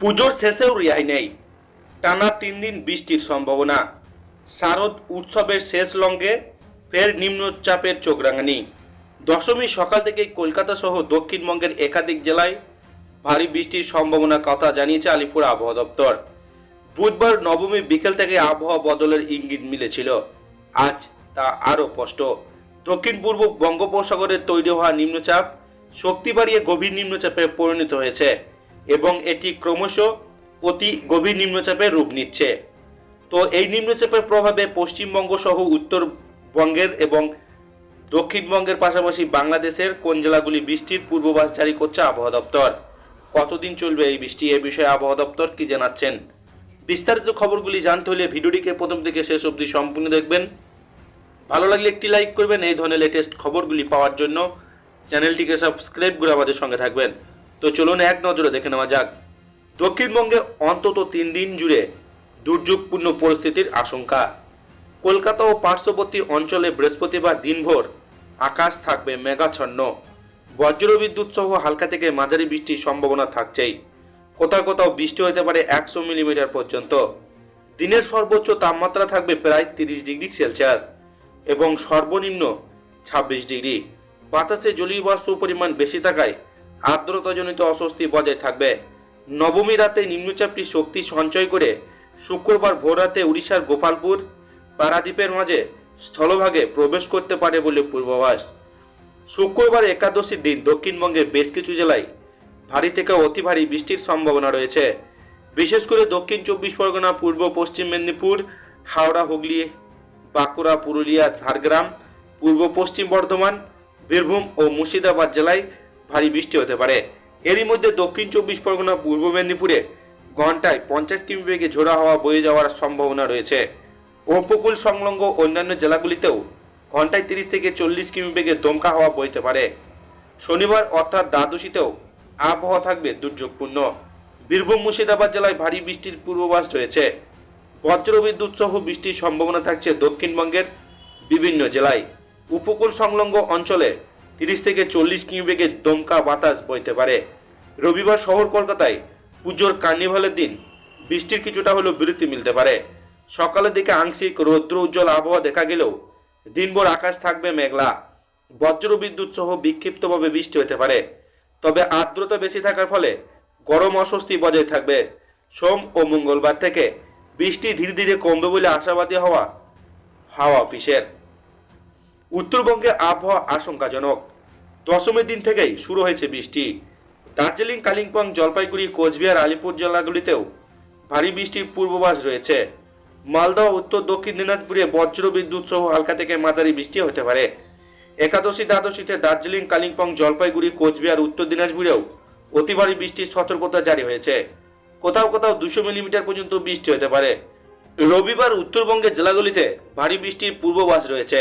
পুজোর শেষেও রেহাই নেই। টানা তিন দিন বৃষ্টির সম্ভাবনা। শারদ উৎসবের শেষ লঙ্গে ফের নিম্নচাপের চোখ রাঙানি। দশমী সকাল থেকেই কলকাতা সহ দক্ষিণবঙ্গের একাধিক জেলায় ভারী বৃষ্টির সম্ভাবনার কথা জানিয়েছে আলিপুর আবহাওয়া দপ্তর। বুধবার নবমী বিকেল থেকে আবহাওয়া বদলের ইঙ্গিত মিলেছিল। আজ তা আরও স্পষ্ট। দক্ষিণ পূর্ব বঙ্গোপসাগরে তৈরি হওয়া নিম্নচাপ শক্তি বাড়িয়ে গভীর নিম্নচাপে পরিণত হয়েছে। এবং এটি ক্রমশ অতি গভীর নিম্নচাপে রূপ নিচ্ছে। তো এই নিম্নচাপের প্রভাবে পশ্চিমবঙ্গ সহ উত্তরবঙ্গের এবং দক্ষিণবঙ্গের পাশাপাশি বাংলাদেশের কোন জেলাগুলি বৃষ্টির পূর্বাভাস জারি করছে আবহাওয়া দপ্তর? কতদিন চলবে এই বৃষ্টি? এ বিষয়ে আবহাওয়া দপ্তর কি জানাচ্ছেন? বিস্তারিত খবরগুলি জানতে হলে ভিডিওটিকে প্রথম থেকে শেষ অবধি সম্পূর্ণ দেখবেন। ভালো লাগলে একটি লাইক করবেন। এই ধরনের লেটেস্ট খবরগুলি পাওয়ার জন্য চ্যানেলটিকে সাবস্ক্রাইব করে আমাদের সঙ্গে থাকবেন। তো চলুন এক নজরে দেখে নেওয়া যাক। দক্ষিণবঙ্গে অন্তত তিন দিন জুড়ে দুর্যোগপূর্ণ পরিস্থিতির আশঙ্কা। কলকাতা ও পার্শ্ববর্তী অঞ্চলে বৃহস্পতিবার দিনভর আকাশ থাকবে মেঘাচ্ছন্ন। বজ্রবিদ্যুৎ সহ হালকা থেকে মাঝারি বৃষ্টির সম্ভাবনা থাকছেই। কোথাও কোথাও বৃষ্টি হতে পারে একশো মিলিমিটার পর্যন্ত। দিনের সর্বোচ্চ তাপমাত্রা থাকবে প্রায় তিরিশ ডিগ্রি সেলসিয়াস এবং সর্বনিম্ন ছাব্বিশ ডিগ্রি। বাতাসে জলীয় বাষ্প পরিমাণ বেশি থাকায় আর্দ্রতাজনিত অস্বস্তি বজায় থাকবে। নবমী রাতে নিম্নচাপটি শক্তি সঞ্চয় করে শুক্রবার ভোররাতে উড়িষ্যার গোপালপুর পারাদ্বীপের মাঝে স্থলভাগে প্রবেশ করতে পারে বলে পূর্বাভাস। শুক্রবার একাদশীর দিন দক্ষিণবঙ্গের বেশ কিছু জেলায় ভারী থেকে অতি ভারী বৃষ্টির সম্ভাবনা রয়েছে। বিশেষ করে দক্ষিণ চব্বিশ পরগনা, পূর্ব পশ্চিম মেদিনীপুর, হাওড়া, হুগলি, বাঁকুড়া, পুরুলিয়া, ঝাড়গ্রাম, পূর্ব পশ্চিম বর্ধমান, বীরভূম ও মুর্শিদাবাদ জেলায় ভারী বৃষ্টি হতে পারে। এরই মধ্যে দক্ষিণ চব্বিশ পরগনা, পূর্ব মেদিনীপুরে ঘন্টায় পঞ্চাশ কিমি বেগে ঝোড়া হাওয়া বয়ে যাওয়ার সম্ভাবনা রয়েছে। উপকূল সংলগ্ন অন্যান্য জেলাগুলিতেও ঘন্টায় তিরিশ থেকে চল্লিশ কিমি বেগে দমকা হাওয়া বইতে পারে। শনিবার অর্থাৎ দ্বাদশীতেও আবহাওয়া থাকবে দুর্যোগপূর্ণ। বীরভূম মুর্শিদাবাদ জেলায় ভারী বৃষ্টির পূর্বাভাস রয়েছে। বজ্রবিদ্যুৎ সহ বৃষ্টির সম্ভাবনা থাকছে দক্ষিণবঙ্গের বিভিন্ন জেলায়। উপকূল সংলগ্ন অঞ্চলে তিরিশ থেকে চল্লিশ কিমি বেগে দমকা বাতাস বইতে পারে। রবিবার শহর কলকাতায় পুজোর কার্নিভালের দিন, বৃষ্টির কিছুটা হলেও বিরতি মিলতে পারে। সকালের দিকে আংশিক রৌদ্র উজ্জ্বল আবহাওয়া দেখা গেলেও দিনভর আকাশ থাকবে মেঘলা। বজ্র বিদ্যুৎ সহ বিক্ষিপ্তভাবে বৃষ্টি হতে পারে। তবে আর্দ্রতা বেশি থাকার ফলে গরম অস্বস্তি বজায় থাকবে। সোম ও মঙ্গলবার থেকে বৃষ্টি ধীরে ধীরে কমবে বলে আশাবাদী হওয়া হাওয়া অফিসের। উত্তরবঙ্গে আবহাওয়া আশঙ্কাজনক। দশমীর দিন থেকেই শুরু হয়েছে বৃষ্টি। দার্জিলিং, কালিম্পং, জলপাইগুড়ি, কোচবিহার, আলিপুর জেলাগুলিতেও ভারী বৃষ্টির পূর্বাভাস রয়েছে। মালদহ উত্তর দক্ষিণ দিনাজপুরে বজ্র বিদ্যুৎ সহ হালকা থেকে মাঝারি বৃষ্টি হতে পারে। একাদশী, দ্বাদশীতে দার্জিলিং, কালিম্পং, জলপাইগুড়ি, কোচবিহার, উত্তর দিনাজপুরেও অতি ভারী বৃষ্টির সতর্কতা জারি হয়েছে। কোথাও কোথাও দুশো মিলিমিটার পর্যন্ত বৃষ্টি হতে পারে। রবিবার উত্তরবঙ্গের জেলাগুলিতে ভারী বৃষ্টির পূর্বাভাস রয়েছে।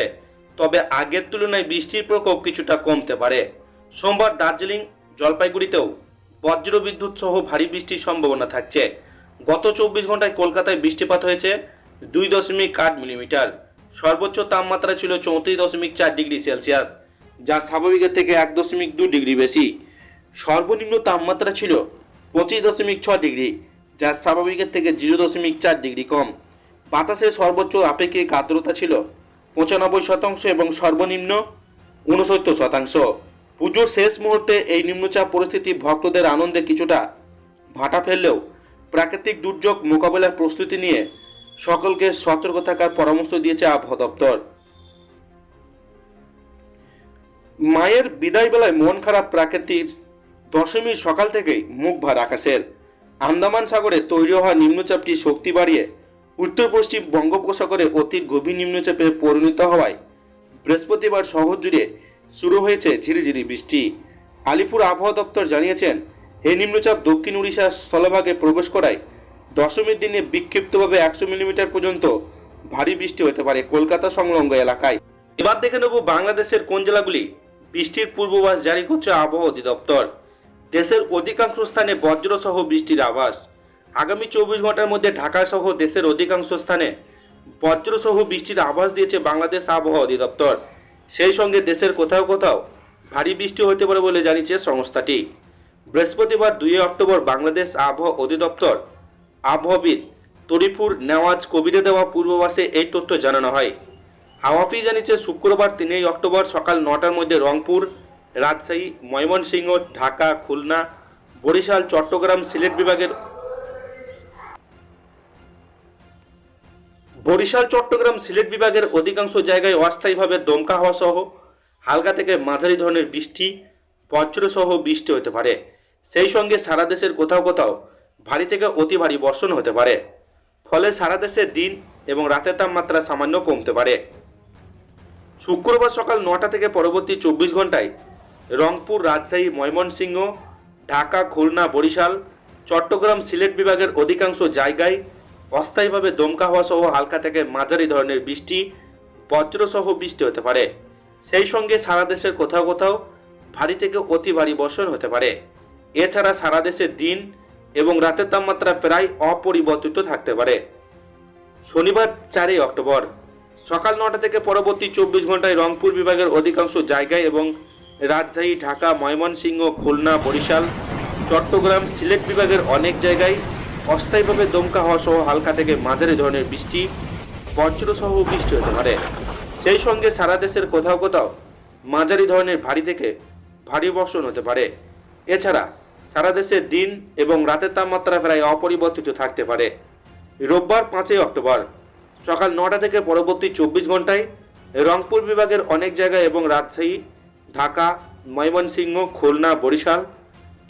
তবে আগের তুলনায় বৃষ্টির প্রকোপ কিছুটা কমতে পারে। সোমবার দার্জিলিং জলপাইগুড়িতেও বজ্র বিদ্যুৎ সহ ভারী বৃষ্টির সম্ভাবনা থাকছে। গত চব্বিশ ঘন্টায় কলকাতায় বৃষ্টিপাত হয়েছে দুই দশমিক আট মিলিমিটার। সর্বোচ্চ তাপমাত্রা ছিল চৌত্রিশ দশমিক চার ডিগ্রি সেলসিয়াস, যা স্বাভাবিকের থেকে এক দশমিক দু ডিগ্রি বেশি। সর্বনিম্ন তাপমাত্রা ছিল পঁচিশ দশমিক ছ ডিগ্রি, যা স্বাভাবিকের থেকে জিরো দশমিক চার ডিগ্রি কম। বাতাসের সর্বোচ্চ আপেক্ষিক আর্দ্রতা ছিল পঁচানব্বই শতাংশ এবং সর্বনিম্ন ঊনসত্তর শতাংশ। পুজোর শেষ মুহূর্তে এই নিম্নচাপ পরিস্থিতি ভক্তদের আনন্দে কিছুটা ভাটা ফেললেও প্রাকৃতিক দুর্যোগ মোকাবেলার প্রস্তুতি নিয়ে সকলকে সতর্ক থাকার পরামর্শ দিয়েছে আবহাওয়া দপ্তর। মায়ের বিদায় বেলায় মন খারাপ প্রাকৃতির দশমীর সকাল থেকেই মুখ ভার আকাশের। আন্দামান সাগরে তৈরি হওয়া নিম্নচাপটি শক্তি বাড়িয়ে উত্তর পশ্চিম বঙ্গোপসাগরে অতি গভীর নিম্নচাপে পরিণত হওয়ায় বৃহস্পতিবার শহর জুড়ে শুরু হয়েছে ঝিরিঝিরি বৃষ্টি। আলিপুর আবহাওয়া দপ্তর জানিয়েছেন, এই নিম্নচাপ দক্ষিণ উড়িষ্যার স্থলভাগে প্রবেশ করায় দশমীর দিনে বিক্ষিপ্তভাবে একশো মিলিমিটার পর্যন্ত ভারী বৃষ্টি হতে পারে কলকাতা সংলগ্ন এলাকায়। এবার দেখে নেব বাংলাদেশের কোন জেলাগুলি বৃষ্টির পূর্বাভাস জারি করছে আবহাওয়া অধিদপ্তর। দেশের অধিকাংশ স্থানে বজ্রসহ বৃষ্টির আভাস। আগামী চব্বিশ ঘণ্টার মধ্যে ঢাকা সহ দেশের অধিকাংশ স্থানে বজ্রসহ বৃষ্টির আভাস দিয়েছে বাংলাদেশ আবহাওয়া অধিদপ্তর। সেই সঙ্গে দেশের কোথাও কোথাও ভারী বৃষ্টি হতে পারে বলে জানিয়েছে সংস্থাটি। বৃহস্পতিবার দুই অক্টোবর বাংলাদেশ আবহাওয়া অধিদপ্তর আবহাওয়াবিদ তরিফুর নেওয়াজ কবিরে দেওয়া পূর্বাভাসে এই তথ্য জানানো হয়। হাওয়াফি জানিয়েছে, শুক্রবার তিনই অক্টোবর সকাল নটার মধ্যে রংপুর, রাজশাহী, ময়মনসিংহ, ঢাকা, খুলনা, বরিশাল, চট্টগ্রাম, সিলেট বিভাগের বরিশাল, চট্টগ্রাম, সিলেট বিভাগের অধিকাংশ জায়গায় অস্থায়ীভাবে দমকা হওয়া সহ হালকা থেকে মাঝারি ধরনের বৃষ্টি সহ বৃষ্টি হতে পারে। সেই সঙ্গে সারা দেশের কোথাও কোথাও ভারী থেকে অতি ভারী বর্ষণ হতে পারে। ফলে সারা দেশে দিন এবং রাতের তাপমাত্রা সামান্য কমতে পারে। শুক্রবার সকাল নটা থেকে পরবর্তী চব্বিশ ঘন্টায় রংপুর, রাজশাহী, ময়মনসিংহ, ঢাকা, খুলনা, বরিশাল, চট্টগ্রাম, সিলেট বিভাগের অধিকাংশ জায়গায় অস্থায়ীভাবে দমকা হওয়া সহ হালকা থেকে মাঝারি ধরনের বৃষ্টি, বজ্রসহ বৃষ্টি হতে পারে। সেই সঙ্গে সারা দেশের কোথাও কোথাও ভারী থেকে অতি ভারী বর্ষণ হতে পারে। এছাড়া সারা দেশে দিন এবং রাতের তাপমাত্রা প্রায় অপরিবর্তিত থাকতে পারে। শনিবার চারই অক্টোবর, সকাল নটা থেকে পরবর্তী চব্বিশ ঘন্টায় রংপুর বিভাগের অধিকাংশ জায়গায় এবং রাজশাহী, ঢাকা, ময়মনসিংহ, খুলনা, বরিশাল, চট্টগ্রাম, সিলেট বিভাগের অনেক জায়গায় অস্থায়ীভাবে দমকা হওয়া সহ হালকা থেকে মাঝারি ধরনের বৃষ্টি বজ্রসহ বৃষ্টি হতে পারে। সেই সঙ্গে সারা দেশের কোথাও কোথাও মাঝারি ধরনের ভারী থেকে ভারী বর্ষণ হতে পারে। এছাড়া সারা দেশে দিন এবং রাতের তাপমাত্রা প্রায় অপরিবর্তিত থাকতে পারে। রোববার পাঁচই অক্টোবর, সকাল নটা থেকে পরবর্তী চব্বিশ ঘন্টায় রংপুর বিভাগের অনেক জায়গায় এবং রাজশাহী, ঢাকা, ময়মনসিংহ, খুলনা, বরিশাল,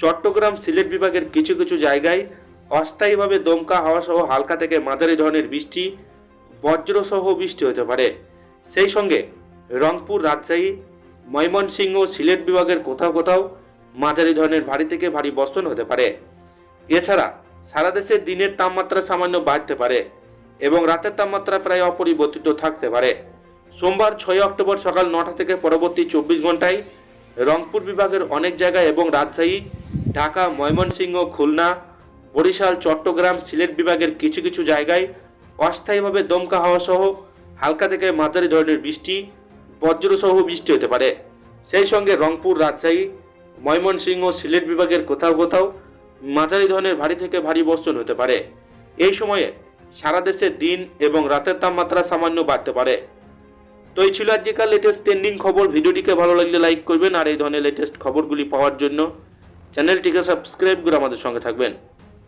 চট্টগ্রাম, সিলেট বিভাগের কিছু কিছু জায়গায় অস্থায়ীভাবে দমকা হাওয়া সহ হালকা থেকে মাঝারি ধরনের বৃষ্টি, বজ্রসহ বৃষ্টি হতে পারে। সেই সঙ্গে রংপুর রাজশাহী, ময়মনসিংহ, সিলেট বিভাগের কোথাও কোথাও মাঝারি ধরনের ভারী থেকে ভারী বর্ষণ হতে পারে। এছাড়া সারা দেশে দিনের তাপমাত্রা সামান্য বাড়তে পারে এবং রাতের তাপমাত্রা প্রায় অপরিবর্তিত থাকতে পারে। সোমবার ছয় অক্টোবর সকাল নটা থেকে পরবর্তী চব্বিশ ঘন্টায় রংপুর বিভাগের অনেক জায়গায় এবং রাজশাহী, ঢাকা, ময়মনসিংহ, খুলনা বরিশাল, চট্টগ্রাম, সিলেট বিভাগের কিছু কিছু জায়গায় অস্থায়ীভাবে দমকা হাওয়া সহ হালকা থেকে মাঝারি ধরনের বৃষ্টি বজ্রসহ বৃষ্টি হতে পারে। সেই সঙ্গে রংপুর, রাজশাহী, ময়মনসিংহ, সিলেট বিভাগের কোথাও কোথাও মাঝারি ধরনের ভারী থেকে ভারী বর্ষণ হতে পারে। এই সময়ে সারা দেশে দিন এবং রাতের তাপমাত্রা সামান্য বাড়তে পারে। তো এই ছিল আজকেকার লেটেস্ট ট্রেন্ডিং খবর। ভিডিওটিকে ভালো লাগলে লাইক করবেন আর এই ধরনের লেটেস্ট খবরগুলি পাওয়ার জন্য চ্যানেলটিকে সাবস্ক্রাইব করে আমাদের সঙ্গে থাকবেন।